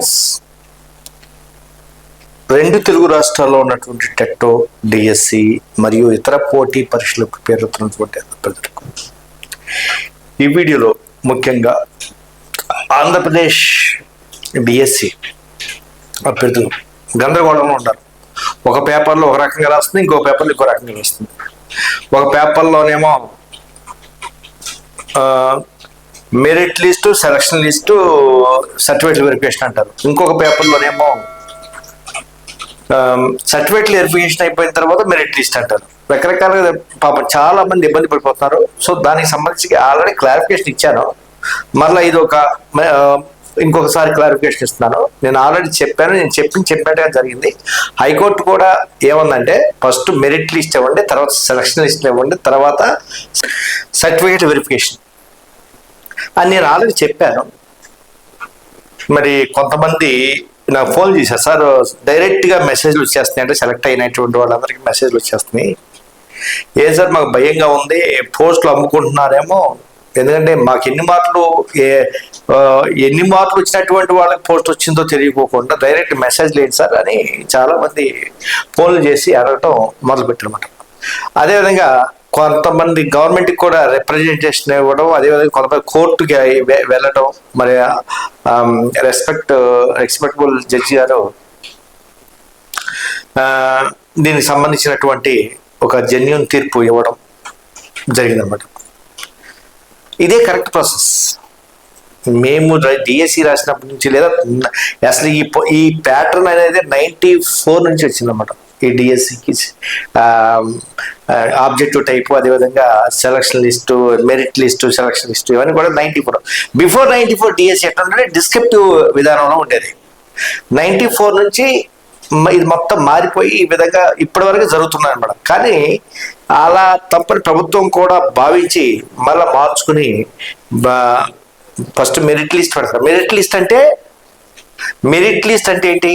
Friends రెండు తెలుగు రాష్ట్రాల్లో ఉన్నటువంటి టెట్టో డిఎస్సి మరియు ఇతర పోటీ పరీక్షలకు ప్రిపేర్ అవుతున్నటువంటి ఈ వీడియోలో ముఖ్యంగా ఆంధ్రప్రదేశ్ డిఎస్సి అభ్యర్థులు గందరగోళంలో ఉంటారు ఒక పేపర్లో ఒక రకంగా రాస్తుంది ఇంకో పేపర్లో ఇంకో రకంగా రాస్తుంది. ఒక పేపర్లోనేమో merit list selection list certificate verification అంటారు. ఇంకొక పేపర్లోనేమో సర్టిఫికేట్ వెరిఫికేషన్ అయిపోయిన తర్వాత మెరిట్ లిస్ట్ అంటారు. రకరకాలుగా పాపం చాలా మంది ఇబ్బంది పడిపోతున్నారు సో దానికి సంబంధించి ఆల్రెడీ క్లారిఫికేషన్ ఇచ్చాను. మరలా ఇది ఒక ఇంకొకసారి క్లారిఫికేషన్ ఇస్తున్నాను. నేను ఆల్రెడీ చెప్పాను. నేను చెప్పి చెప్పినట్టుగా జరిగింది. హైకోర్టు కూడా ఏమందంటే ఫస్ట్ మెరిట్ లిస్ట్ ఇవ్వండి తర్వాత సెలక్షన్ లిస్ట్ ఇవ్వండి తర్వాత సర్టిఫికేట్ వెరిఫికేషన్. అని నేను ఆల్రెడీ చెప్పాను. మరి కొంతమంది నాకు ఫోన్ చేశారు సార్ డైరెక్ట్గా మెసేజ్లు వచ్చేస్తున్నాయి అంటే సెలెక్ట్ అయినటువంటి వాళ్ళందరికీ మెసేజ్లు వచ్చేస్తున్నాయి. ఏ సార్ మాకు భయంగా ఉంది పోస్టులు అమ్ముకుంటున్నారేమో ఎందుకంటే మాకు ఎన్ని మార్కులు ఏ ఎన్ని మార్కులు వచ్చినటువంటి వాళ్ళకి పోస్ట్ వచ్చిందో తెలియకోకుండా డైరెక్ట్ మెసేజ్ లేదు సార్ అని చాలామంది ఫోన్లు చేసి అడగటం మొదలుపెట్టారనమాట అదేవిధంగా కొంతమంది గవర్నమెంట్కి కూడా రిప్రజెంటేషన్ ఇవ్వడం అదేవిధంగా కొంతమంది కోర్టుకి వెళ్ళడం మరి రెస్పెక్ట్ రెస్పెక్టబుల్ జడ్జి గారు దీనికి సంబంధించినటువంటి ఒక జెన్యున్ తీర్పు ఇవ్వడం జరిగిందన్నమాట. ఇదే కరెక్ట్ ప్రాసెస్ మేము డిఎస్సి రాసినప్పటి నుంచి లేదా అసలు ఈ ఈ ప్యాటర్న్ అనేది నైంటీ ఫోర్ నుంచి వచ్చిందన్నమాట. ఈ డిఎస్సికి ఆబ్జెక్టివ్ టైపు అదేవిధంగా selection list merit list selection list ఇవన్నీ కూడా ninety four before ninety four DSC ఎట్లా ఉంటే డిస్క్రిప్టివ్ విధానంలో ఉండేది. నైంటీ ఫోర్ నుంచి ఇది మొత్తం మారిపోయి ఈ విధంగా ఇప్పటి వరకు జరుగుతున్నాయి అనమాట కానీ అలా తప్పని ప్రభుత్వం కూడా భావించి మళ్ళీ మార్చుకుని ఫస్ట్ మెరిట్ లిస్ట్ పెడతారు. మెరిట్ లిస్ట్ అంటే మెరిట్ లిస్ట్ అంటే ఏంటి?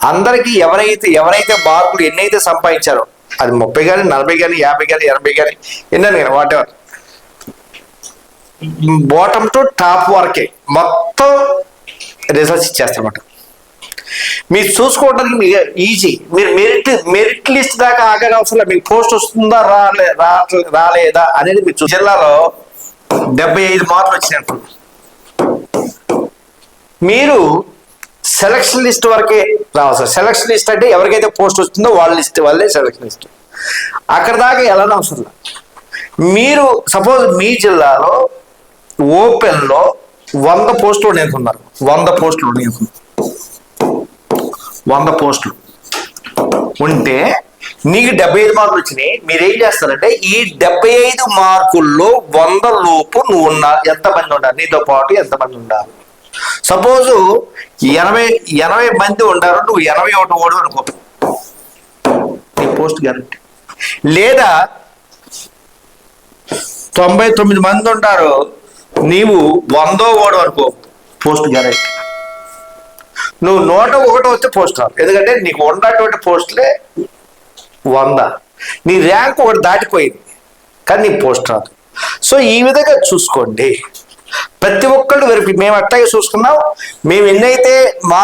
అందరికీ ఎవరైతే ఎవరైతే మార్కులు ఎన్నైతే సంపాదించారో అది ముప్పై కానీ నలభై కానీ యాభై కానీ ఎనభై కానీ ఎన్నని కానీ whatever bottom to top వరకే మొత్తం రీసెర్చ్ ఇచ్చేస్తారన్నమాట. మీరు చూసుకోవడానికి మీకు ఈజీ మీరు మెరిట్ మెరిట్ లిస్ట్ దాకా ఆగని అవసరం లేదు. మీకు పోస్ట్ వస్తుందా రాలే రా- రాలేదా అనేది మీరు జిల్లాలో డెబ్బై ఐదు మార్కులు వచ్చినట్టు మీరు సెలక్షన్ లిస్ట్ వరకే రావాలి సార్. సెలక్షన్ లిస్ట్ అంటే ఎవరికైతే పోస్ట్ వస్తుందో వాళ్ళ లిస్ట్ వాళ్ళే సెలక్షన్ లిస్ట్ అక్కడ దాకా ఎలా అవసరం లేదు. మీరు సపోజ్ మీ జిల్లాలో ఓపెన్లో వంద పోస్టులు నేర్చుకున్నారు వంద పోస్టులు నేర్చుకున్నారు వంద పోస్టులు ఉంటే నీకు డెబ్బై ఐదు మార్కులు వచ్చినాయి. మీరు ఏం చేస్తారంటే ఈ డెబ్బై ఐదు మార్కుల్లో వంద లోపు నువ్వు ఉన్నా ఎంతమంది ఉండాలి నీతో పాటు ఎంతమంది ఉండాలి? సపోజ్ ఎనభై ఎనభై మంది ఉండారు నువ్వు ఎనభై ఒకటి ఓడు అనుకో. నీ పోస్ట్ గ్యారంటీ లేదా తొంభై తొమ్మిది మంది ఉంటారు నీవు వందో ఓడు అనుకో పోస్ట్ గ్యారంటీ నువ్వు నూట ఒకటి వస్తే పోస్ట్ రావు. ఎందుకంటే నీకు ఉన్నటువంటి పోస్టులే వంద. నీ ర్యాంక్ ఒకటి దాటిపోయింది కానీ నీ పోస్ట్ రాదు. సో ఈ విధంగా చూసుకోండి. ప్రతి ఒక్కళ్ళు వెరిఫై మేము అట్లాగే చూసుకున్నాం. మేము ఎన్నైతే మా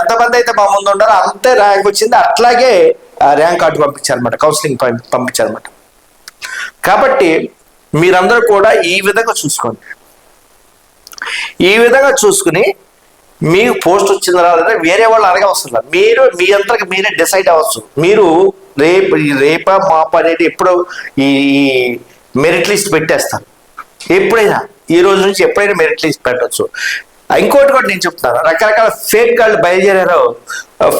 ఎంతమంది అయితే మా ముందు ఉన్నారో అంతే ర్యాంక్ వచ్చింది. అట్లాగే ఆ ర్యాంక్ కార్డు పంపించారనమాట కౌన్సిలింగ్ పంపించారనమాట కాబట్టి మీరందరూ కూడా ఈ విధంగా చూసుకోండి. ఈ విధంగా చూసుకుని మీకు పోస్ట్ వచ్చింది తర్వాత వేరే వాళ్ళు అడగవసరం మీరు మీ అందరికి మీరే డిసైడ్ అవ్వచ్చు. మీరు రేపు ఈ రేపా మాప అనేది ఎప్పుడు ఈ మెరిట్ లిస్ట్ పెట్టేస్తారు. ఎప్పుడైనా ఈ రోజు నుంచి ఎప్పుడైనా మెరిట్ లిస్ట్ పెట్టచ్చు. ఇంకోటి కూడా నేను చెప్తాను. రకరకాల ఫేక్ వాళ్ళు బయలుదేరారు.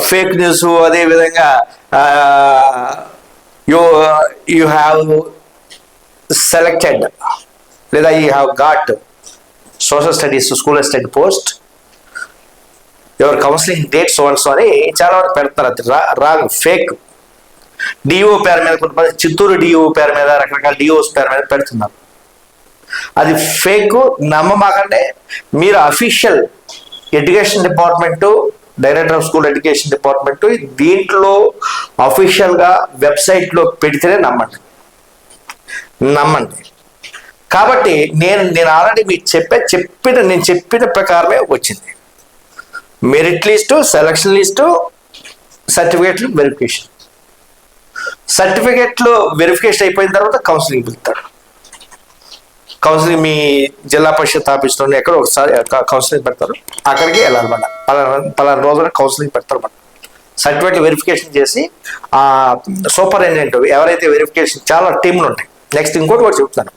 ఫేక్ న్యూస్ అదే విధంగా యూ యూ హ్యావ్ సెలెక్టెడ్ లేదా you have got social studies school assistant post. ఎవరు counselling date so and so అని చాలా వరకు పెడతారు. అది రాంగ్ ఫేక్. డిఓ పేరు మీద కొంతమంది చిత్తూరు డిఓ పేరు మీద రకరకాల డిఓస్ పేరు మీద పెడుతున్నారు. అది ఫేక్ నమ్మమాకంటే మీరు official education department director of school education department దీంట్లో అఫీషియల్గా వెబ్సైట్లో పెడితేనే నమ్మండి. నమ్మండి. కాబట్టి నేను నేను ఆల్రెడీ మీకు చెప్పే చెప్పిన నేను చెప్పిన ప్రకారమే వచ్చింది. మెరిట్ లిస్టు సెలక్షన్ లిస్టు సర్టిఫికేట్లు వెరిఫికేషన్. సర్టిఫికేట్లు వెరిఫికేషన్ అయిపోయిన తర్వాత కౌన్సిలింగ్ పిలుస్తాడు కౌన్సిలింగ్ మీ జిల్లా పరిషత్ ఆఫీస్లో ఎక్కడ ఒకసారి కౌన్సిలింగ్ పెడతారు. అక్కడికి వెళ్ళాలన్నమాట పలానా పలానా రోజున కౌన్సిలింగ్ పెడతారు అన్నమాట. సర్టిఫికేట్ వెరిఫికేషన్ చేసి ఆ సూపరింటెండెంట్ ఎవరైతే వెరిఫికేషన్ చాలా టీంలు ఉంటాయి. నెక్స్ట్ ఇంకోటి కూడా చెప్తాను.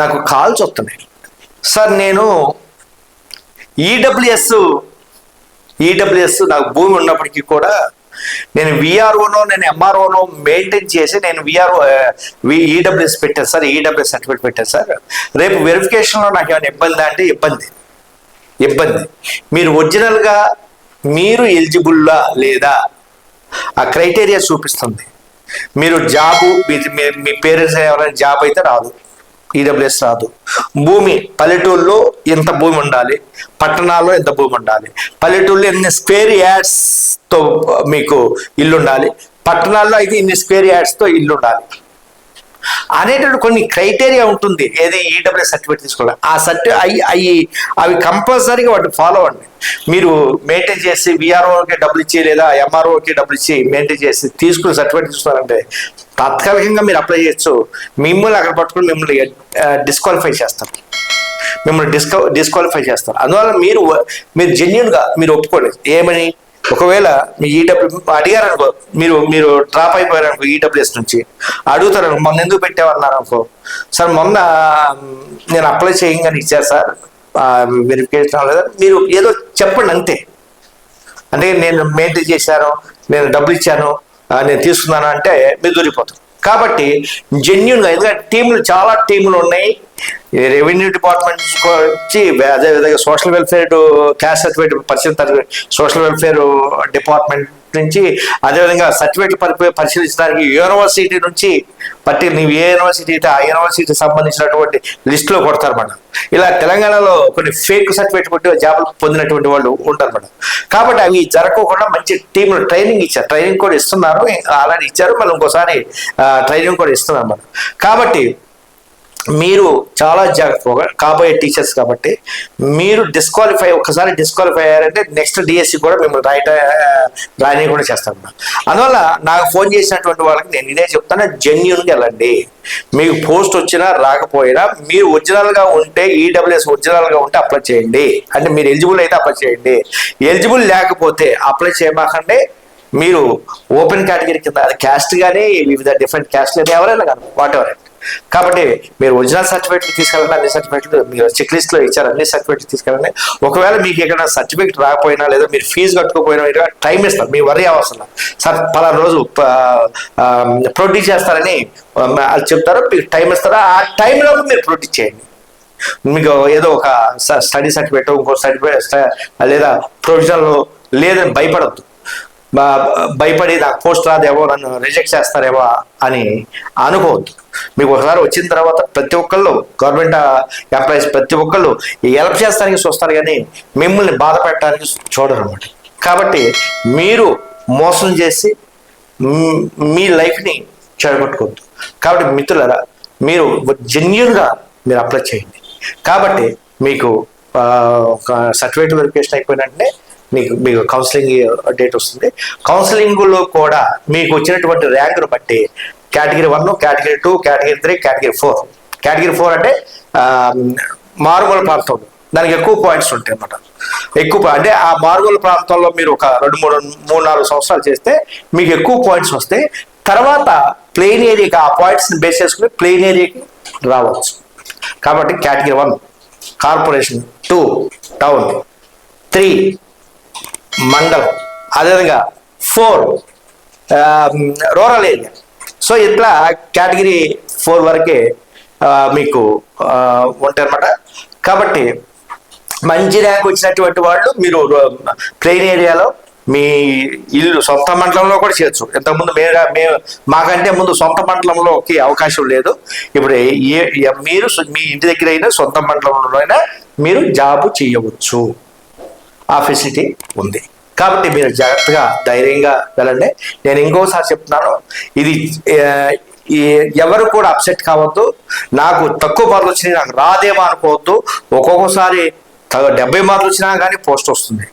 నాకు కాల్స్ వస్తున్నాయి. సార్ నేను ఈడబ్ల్యూఎస్ ఈడబ్ల్యూఎస్ నాకు భూమి ఉన్నప్పటికీ కూడా నేను విఆర్ఓనో నేను ఎంఆర్ఓనో మెయింటైన్ చేసి నేను విఆర్ఓ ఈడబ్ల్యూఎస్ పెట్టాను సార్ ఈడబ్ల్యూఎస్ సర్టిఫికేట్ పెట్టాను సార్. రేపు వెరిఫికేషన్లో నాకు ఏమైనా ఇబ్బంది అంటే ఇబ్బంది. ఇబ్బంది. మీరు ఒరిజినల్గా మీరు ఎలిజిబుల్లా లేదా? ఆ క్రైటీరియా చూపిస్తుంది. మీరు జాబు మీ- మీ- మీ పేరెంట్స్ ఎవరైనా జాబ్ అయితే రాదు. ఈడబ్ల్యూఎస్ రాదు. భూమి పల్లెటూరులో ఎంత భూమి ఉండాలి? పట్టణాల్లో ఎంత భూమి ఉండాలి? పల్లెటూరులో ఎన్ని స్క్వేర్ యాడ్స్తో మీకు ఇల్లు ఉండాలి? పట్టణాల్లో అయితే ఇన్ని స్క్వేర్ యాడ్స్తో ఇల్లు ఉండాలి. అనేటువంటి కొన్ని క్రైటీరియా ఉంటుంది. ఏది ఈడబ్ల్యూ సర్టిఫికేట్ తీసుకోవాలి. ఆ సర్టి అవి అవి అవి కంపల్సరీగా వాటిని ఫాలో అవ్వండి. మీరు మెయింటైన్ చేసి విఆర్ఓకి డబ్బులు ఇచ్చి లేదా ఎంఆర్ఓకి డబ్బులు ఇచ్చి మెయింటైన్ చేసి తీసుకుని సర్టిఫికేట్ తీసుకున్నారంటే తాత్కాలికంగా మీరు అప్లై చేయొచ్చు. మిమ్మల్ని అక్కడ పట్టుకుని మిమ్మల్ని డిస్క్వాలిఫై చేస్తారు. మిమ్మల్ని డిస్క డిస్క్వాలిఫై చేస్తారు. అందువల్ల మీరు మీరు జెన్యున్గా మీరు ఒప్పుకోలేదు ఏమని? ఒకవేళ మీ ఈడబ్ల్యూ అడిగారు అనుకో మీరు మీరు డ్రాప్ అయిపోయారు అనుకో ఈడబ్ల్యూఎస్ నుంచి అడుగుతారు మొన్న ఎందుకు పెట్టామన్నారు అనుకో సార్ మొన్న నేను అప్లై చేయంగానే ఇచ్చారు సార్. వెరిఫికేషన్ లేదా మీరు ఏదో చెప్పండి అంతే. అంటే నేను మెయింటైన్ చేశాను నేను డబ్బులు ఇచ్చాను నేను తీసుకున్నాను అంటే మీరు దొరికిపోతారు కాబట్టి జెన్యున్గా ఎందుకంటే టీంలు చాలా టీములు ఉన్నాయి. రెవెన్యూ డిపార్ట్మెంట్ వచ్చి అదేవిధంగా సోషల్ వెల్ఫేర్ క్యాస్ట్ సర్టిఫికేట్ పరిచయం సోషల్ వెల్ఫేర్ డిపార్ట్మెంట్ నుంచి అదేవిధంగా సర్టిఫికేట్ పరి పరిశీలించడానికి యూనివర్సిటీ నుంచి పట్టి నీవు ఏ యూనివర్సిటీ అయితే ఆ యూనివర్సిటీ సంబంధించినటువంటి లిస్టులో కొడతారు ఇలా తెలంగాణలో కొన్ని ఫేక్ సర్టిఫికేట్ కొట్టి జాబులు పొందినటువంటి వాళ్ళు ఉంటారు కాబట్టి అవి జరగకుండా మంచి టీంలు ట్రైనింగ్ ఇచ్చారు. ట్రైనింగ్ కూడా ఇస్తున్నారు. అలానే ఇచ్చారు. మళ్ళీ ఇంకోసారి ట్రైనింగ్ కూడా ఇస్తున్నారు అన్నమాట కాబట్టి మీరు చాలా జాగ్రత్తగా కాబోయే టీచర్స్ కాబట్టి మీరు డిస్క్వాలిఫై ఒకసారి డిస్క్వాలిఫై అయ్యారంటే నెక్స్ట్ డిఎస్సి కూడా మేము రాయట రాయని కూడా చేస్తాం అందువల్ల నాకు ఫోన్ చేసినటువంటి వాళ్ళకి నేను ఇదే చెప్తాను జెన్యున్గా వెళ్ళండి. మీకు పోస్ట్ వచ్చినా రాకపోయినా మీరు ఒరిజినల్గా ఉంటే ఈడబ్ల్యూఎస్ ఒరిజినల్గా ఉంటే అప్లై చేయండి. అంటే మీరు ఎలిజిబుల్ అయితే అప్లై చేయండి. ఎలిజిబుల్ లేకపోతే అప్లై చేయమాకండి. మీరు ఓపెన్ కేటగిరీ కింద అది క్యాస్ట్ కానీ వివిధ డిఫరెంట్ క్యాస్ట్ కానీ ఎవరైనా కానీ వాట్ ఎవర్ కాబట్టి మీరు ఒరిజినల్ సర్టిఫికేట్ తీసుకెళ్ళండి అన్ని సర్టిఫికేట్లు మీరు చెక్ లిస్ట్లో ఇచ్చారు అన్ని సర్టిఫికేట్లు తీసుకెళ్ళండి. ఒకవేళ మీకు ఎక్కడ సర్టిఫికేట్ రాకపోయినా లేదా మీరు ఫీజు కట్టుకోపోయినా టైం ఇస్తారు మీ వరి అవసరం. సార్ పలానా రోజు ప్రొడ్యూస్ చేస్తారని వాళ్ళు చెప్తారు మీకు టైం ఇస్తారా? ఆ టైంలో మీరు ప్రొడ్యూస్ చేయండి. మీకు ఏదో ఒక స్టడీ సర్టిఫికేట్ ఇంకో సర్టిఫికేట్ లేదా ప్రొవిజనల్ లేదని భయపడద్దు. భయపడి నాకు పోస్ట్ రాదేమో నన్ను రిజెక్ట్ చేస్తారేమో అని అనుకోవద్దు. మీకు ఒకసారి వచ్చిన తర్వాత ప్రతి ఒక్కళ్ళు గవర్నమెంట్ ఎంప్లాయీస్ ప్రతి ఒక్కళ్ళు హెల్ప్ చేస్తానికి చూస్తారు కానీ మిమ్మల్ని బాధ పెట్టడానికి చూడరు అనమాట కాబట్టి మీరు మోసం చేసి మీ లైఫ్ని చెడగొట్టుకోవద్దు. కాబట్టి మిత్రులరా మీరు జెన్యున్గా మీరు అప్లై చేయండి. కాబట్టి మీకు ఒక సర్టిఫికేట్ వెరిఫికేషన్ అయిపోయిన మీకు మీకు కౌన్సిలింగ్ డేట్ వస్తుంది? కౌన్సిలింగ్లో కూడా మీకు వచ్చినటువంటి ర్యాంకును బట్టి category one category two category three category four category four అంటే మారుమూల ప్రాంతం. దానికి ఎక్కువ పాయింట్స్ ఉంటాయి అన్నమాట. ఎక్కువ అంటే ఆ మారుమూల ప్రాంతంలో మీరు ఒక రెండు మూడు మూడు నాలుగు సంవత్సరాలు చేస్తే మీకు ఎక్కువ పాయింట్స్ వస్తాయి. తర్వాత ప్లెయిన్ ఏరియాకి ఆ పాయింట్స్ని బేస్ చేసుకుని ప్లెయిన్ ఏరియాకి రావచ్చు. కాబట్టి category one corporation two town three మండలం. అదేవిధంగా ఫోర్ రూరల్ ఏరియా సో ఇట్లా కేటగిరీ ఫోర్ వరకే మీకు ఉంటాయన్నమాట. కాబట్టి మంచి ర్యాంక్ వచ్చినటువంటి వాళ్ళు మీరు ప్లెయిన్ ఏరియాలో మీ ఇల్లు సొంత మండలంలో కూడా చేయొచ్చు. ఇంతకుముందు మేము మేము మాకంటే ముందు సొంత మండలంలోకి అవకాశం లేదు. ఇప్పుడు ఏ మీరు మీ ఇంటి దగ్గర అయినా సొంత మండలంలో అయినా మీరు జాబు చేయవచ్చు. ఆ ఫెసిలిటీ ఉంది. కాబట్టి మీరు జాగ్రత్తగా ధైర్యంగా వెళ్ళండి. నేను ఇంకోసారి చెప్తున్నాను ఇది ఎవరు కూడా అప్సెట్ కావద్దు. నాకు తక్కువ మార్కులు వచ్చినాయి నాకు రాదేమో అనుకోవద్దు ఒక్కొక్కసారి డెబ్బై మార్కులు వచ్చినా కానీ పోస్ట్ వస్తుంది.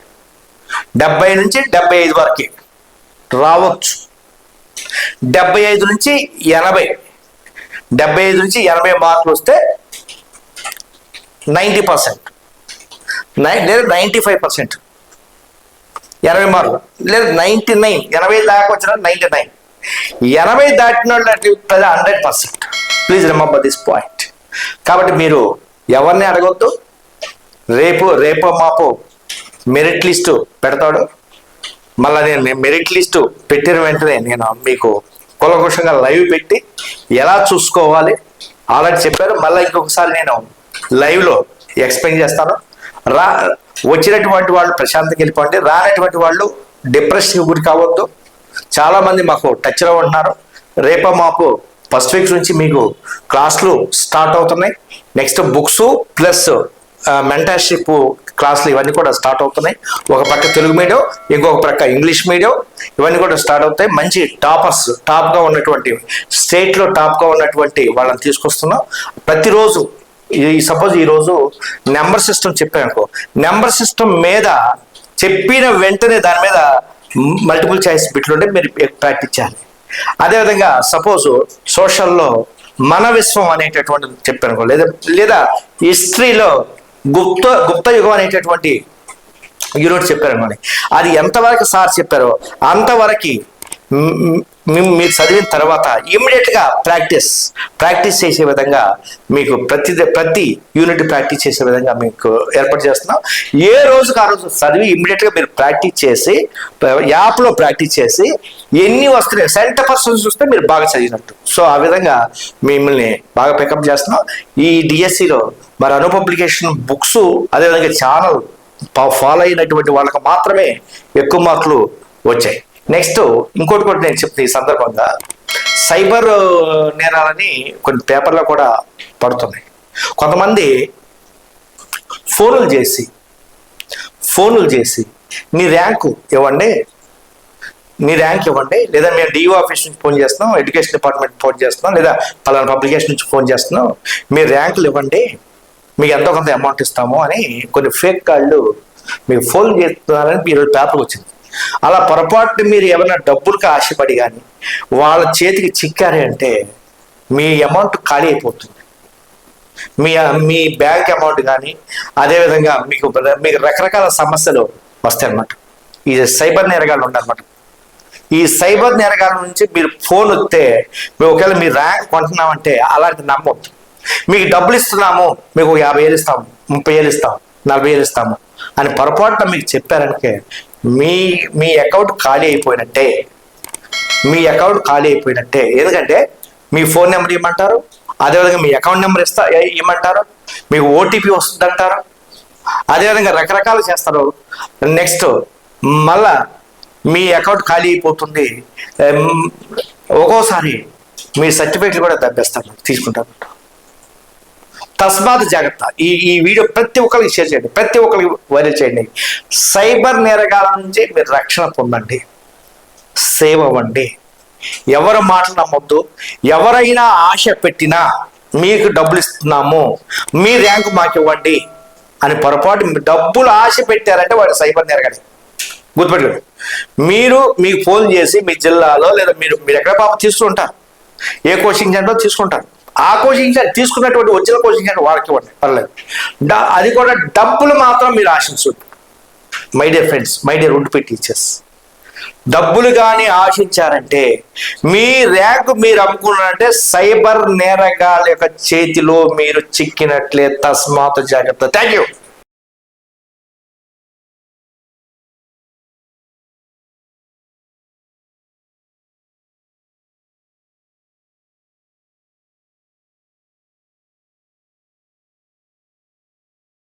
డెబ్బై నుంచి డెబ్బై ఐదు వరకే రావచ్చు. డెబ్బై ఐదు నుంచి ఎనభై. డెబ్బై ఐదు నుంచి ఎనభై మార్కులు వస్తే నైంటీ పర్సెంట్. నైన్ లేదు నైంటీ ఫైవ్ పర్సెంట్ ఎనభై మార్కులు. లేదు నైంటీ నైన్ ఎనభై దాకా వచ్చిన నైంటీ నైన్ ఎనభై దాటిన వాళ్ళు hundred percent please remember this point కాబట్టి మీరు ఎవరిని అడగొద్దు? రేపు రేపు మాపు మెరిట్ లిస్టు పెడతాడు. మళ్ళీ నేను మెరిట్ లిస్టు పెట్టిన వెంటనే నేను మీకు కులకుషంగా లైవ్ పెట్టి ఎలా చూసుకోవాలి ఆల్రెడీ చెప్పారు. మళ్ళీ ఇంకొకసారి నేను లైవ్లో ఎక్స్ప్లెయిన్ చేస్తాను. రా వచ్చినటువంటి వాళ్ళు ప్రశాంతంగా వెళ్ళిపోండి. రానటువంటి వాళ్ళు డిప్రెషన్కి గురి కావద్దు. చాలామంది మాకు టచ్లో ఉంటున్నారు రేప మాకు ఫస్ట్ వీక్ నుంచి మీకు క్లాసులు స్టార్ట్ అవుతున్నాయి. నెక్స్ట్ బుక్స్ ప్లస్ మెంటర్షిప్ క్లాసులు ఇవన్నీ కూడా స్టార్ట్ అవుతున్నాయి. ఒక పక్క తెలుగు మీడియం ఇంకొక పక్క ఇంగ్లీష్ మీడియం. ఇవన్నీ కూడా స్టార్ట్ అవుతాయి. మంచి టాపర్స్ టాప్గా ఉన్నటువంటి స్టేట్లో టాప్గా ఉన్నటువంటి వాళ్ళని తీసుకొస్తున్నాం. ప్రతిరోజు ఈ సపోజ్ ఈరోజు నెంబర్ సిస్టమ్ చెప్పాను అనుకో నెంబర్ సిస్టమ్ మీద చెప్పిన వెంటనే దాని మీద మల్టిపుల్ చాయిస్ బిట్లు ఉంటే మీరు ప్రాక్టీస్ చేయాలి. అదేవిధంగా సపోజ్ సోషల్లో మన విశ్వం అనేటటువంటిది చెప్పాను అనుకో లేదా లేదా హిస్టరీలో గుప్త గుప్త యుగం అనేటటువంటి యూనిట్ చెప్పారు అది ఎంతవరకు సార్ చెప్పారో అంతవరకు మీరు చదివిన తర్వాత ఇమ్మీడియట్గా ప్రాక్టీస్ ప్రాక్టీస్ చేసే విధంగా మీకు ప్రతి ప్రతి యూనిట్ ప్రాక్టీస్ చేసే విధంగా మీకు ఏర్పాటు చేస్తున్నాం. ఏ రోజుకి ఆ రోజు చదివి ఇమ్మీడియట్గా మీరు ప్రాక్టీస్ చేసి యాప్లో ప్రాక్టీస్ చేసి ఎన్ని వస్తున్నాయి సెంటర్ పర్సన్స్ చూస్తే మీరు బాగా చదివినట్టు. సో ఆ విధంగా మిమ్మల్ని బాగా పికప్ చేస్తున్నాం. ఈ డిఎస్సిలో మరి అను పబ్లికేషన్ బుక్స్ అదేవిధంగా ఛానల్ ఫాలో అయినటువంటి వాళ్ళకి మాత్రమే ఎక్కువ మార్కులు వచ్చాయి. నెక్స్ట్ ఇంకోటి కూడా నేను చెప్తే ఈ సందర్భంగా సైబర్ నేరాలని కొన్ని పేపర్లో కూడా పడుతున్నాయి. కొంతమంది ఫోన్లు చేసి ఫోన్లు చేసి మీ ర్యాంకు ఇవ్వండి మీ ర్యాంక్ ఇవ్వండి లేదా మేము డిఓ ఆఫీస్ నుంచి ఫోన్ చేస్తున్నాం ఎడ్యుకేషన్ డిపార్ట్మెంట్ ఫోన్ చేస్తున్నాం లేదా పలానా పబ్లికేషన్ నుంచి ఫోన్ చేస్తున్నాం మీ ర్యాంకులు ఇవ్వండి మీకు ఎంతో కొంత అమౌంట్ ఇస్తాము అని కొన్ని ఫేక్ కాళ్ళు మీకు ఫోన్ చేస్తున్నారని మీరు పేపర్కి వచ్చింది. అలా పొరపాటున మీరు ఏమైనా డబ్బులకు ఆశపడి కానీ వాళ్ళ చేతికి చిక్కారు అంటే మీ అమౌంట్ ఖాళీ అయిపోతుంది. మీ మీ బ్యాంక్ అమౌంట్ కానీ అదేవిధంగా మీకు మీకు రకరకాల సమస్యలు వస్తాయి అన్నమాట ఈ సైబర్ నేరగాళ్ళు ఉన్నారన్నమాట ఈ సైబర్ నేరగాల నుంచి మీరు ఫోన్ వస్తే మేము ఒకవేళ మీరు ర్యాంక్ కొంటున్నామంటే అలాంటి నమ్మొద్దు. మీకు డబ్బులు ఇస్తున్నాము మీకు యాభై వేలు ఇస్తాము ముప్పై వేలు ఇస్తాము నలభై వేలు ఇస్తాము అని పొరపాటున మీకు చెప్పారనుకే మీ మీ అకౌంట్ ఖాళీ అయిపోయినట్టే. మీ అకౌంట్ ఖాళీ అయిపోయినట్టే. ఎందుకంటే మీ ఫోన్ నెంబర్ ఇవ్వమంటారు అదేవిధంగా మీ అకౌంట్ నెంబర్ ఇస్తా ఇవ్వమంటారు మీకు ఓటీపీ వస్తుంది అంటారు అదేవిధంగా రకరకాలు చేస్తారు. నెక్స్ట్ మళ్ళా మీ అకౌంట్ ఖాళీ అయిపోతుంది. ఒక్కోసారి మీ సర్టిఫికేట్లు కూడా దబ్బేస్తారు తీసుకుంటారు. తస్మాత్ జాగ్రత్త. ఈ ఈ వీడియో ప్రతి ఒక్కరికి షేర్ చేయండి. ప్రతి ఒక్కరికి వైరల్ చేయండి. సైబర్ నేరగాల నుంచి మీరు రక్షణ పొందండి. సేవ్ అవ్వండి. ఎవరు మాటలు నమ్మొద్దు. ఎవరైనా ఆశ పెట్టినా మీకు డబ్బులు ఇస్తున్నాము. మీ ర్యాంకు మాకు ఇవ్వండి అని పొరపాటు డబ్బులు ఆశ పెట్టారంటే వాడు సైబర్ నేరగాడు. గుర్తుపెట్టుకోండి. మీరు మీకు ఫోన్ చేసి మీ జిల్లాలో లేదా మీరు మీరు ఎక్కడ పాప తీసుకుంటారు ఏ కోచింగ్ సెంటర్ తీసుకుంటారు? ఆ కోచింగ్ సెంటర్ తీసుకున్నటువంటి వచ్చిన కోచింగ్ సెంటర్ వాళ్ళకి ఇవ్వండి. పర్లేదు. అది కూడా డబ్బులు మాత్రం మీరు ఆశించండి my dear friends my dear ఉండిపోయి టీచర్స్ డబ్బులు కానీ ఆశించారంటే మీ ర్యాంక్ మీరు అమ్ముకున్నారంటే సైబర్ నేరగాల యొక్క చేతిలో మీరు చిక్కినట్లే తస్మాత్ జాగ్రత్త. Thank you